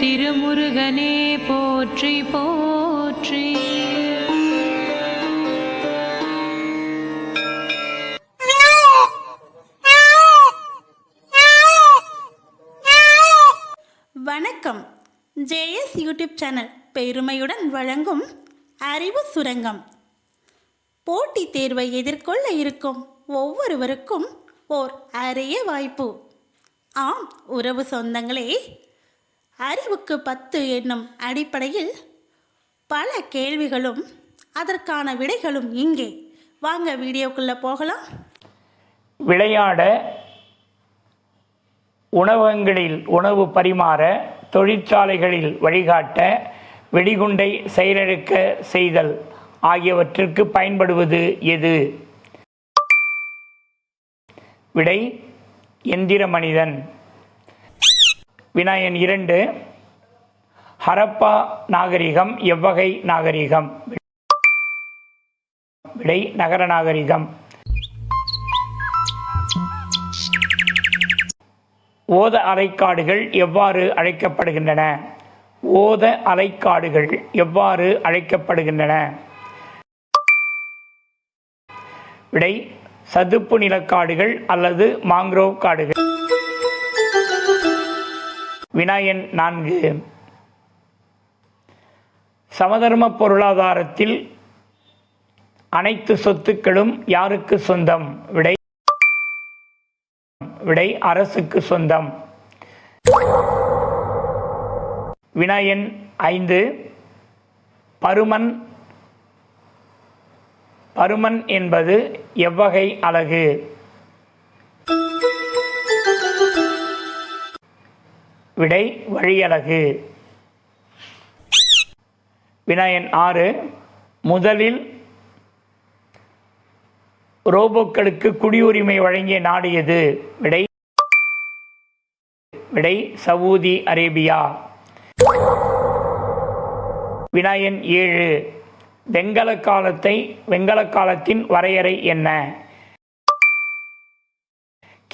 திருமுருகனே போற்றி போற்றி. வணக்கம். ஜேஎஸ் யூடியூப் சேனல் பெருமையுடன் வழங்கும் அறிவு சுரங்கம். போட்டித் தேர்வை எதிர்கொள்ள இருக்கும் ஒவ்வொருவருக்கும் ஓர் அரிய வாய்ப்பு. ஆம் உறவு சொந்தங்களே அறிவுக்கு பத்து என்னும் அடிப்படையில் பல கேள்விகளும் அதற்கான விடைகளும் இங்கே. வாங்க வீடியோக்குள்ளே போகலாம். விளையாட உணவகங்களில் உணவு பரிமாற தொழிற்சாலைகளில் வழிகாட்ட வெடிகுண்டை செயலிழக்க செய்தல் ஆகியவற்றிற்கு பயன்படுவது எது? விடை எந்திர மனிதன். வினாயன் இரண்டு ஹரப்பா நாகரிகம் எவ்வகை நாகரிகம். விடை நகர நாகரிகம். ஓத அலைக்காடுகள் எவ்வாறு அழைக்கப்படுகின்றன? ஓத அலைக்காடுகள் எவ்வாறு அழைக்கப்படுகின்றன? விடை சதுப்பு நிலக்காடுகள் அல்லது மாங்க்ரோவ் காடுகள். வினாயன் நான்கு. சமதர்ம பொருளாதாரத்தில் அனைத்து சொத்துக்களும் யாருக்கு சொந்தம்? விடை விடை அரசுக்கு சொந்தம். வினாயன் ஐந்து. பருமன் பருமன் என்பது எவ்வகை அழகு விடை வழியழகு. வினாயன் ஆறு முதலில் ரோபோக்களுக்கு குடியுரிமை வழங்கிய நாடு எது? விடை விடை சவூதி அரேபியா. வினாயன் ஏழு வெங்கல காலத்தை வெங்கல காலத்தின் வரையறை என்ன?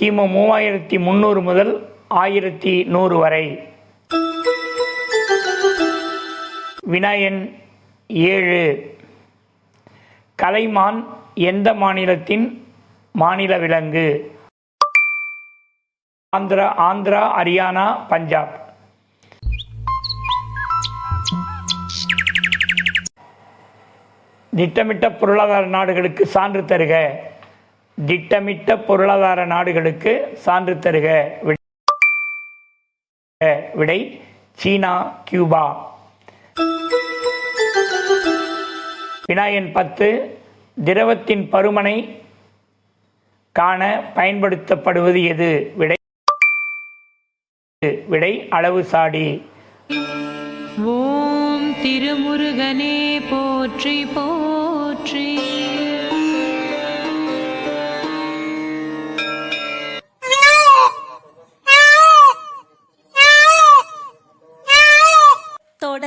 கிமு மூவாயிரத்தி முந்நூறு முதல் ஆயிரத்தி நூறு வரை. வினயன் ஏழு. கலைமான் எந்த மாநிலத்தின் மாநில விலங்கு? ஆந்திரா ஆந்திரா ஹரியானா பஞ்சாப். திட்டமிட்ட பொருளாதார நாடுகளுக்கு சான்று தருக. திட்டமிட்ட பொருளாதார நாடுகளுக்கு சான்று தருக. விடை சீனா கியூபா. வினாயன் பத்து திரவத்தின் பருமனை காண பயன்படுத்தப்படுவது எது? விடை விடை அளவு சாடி. ஓம் திருமுருகனே போற்றி போற்றி.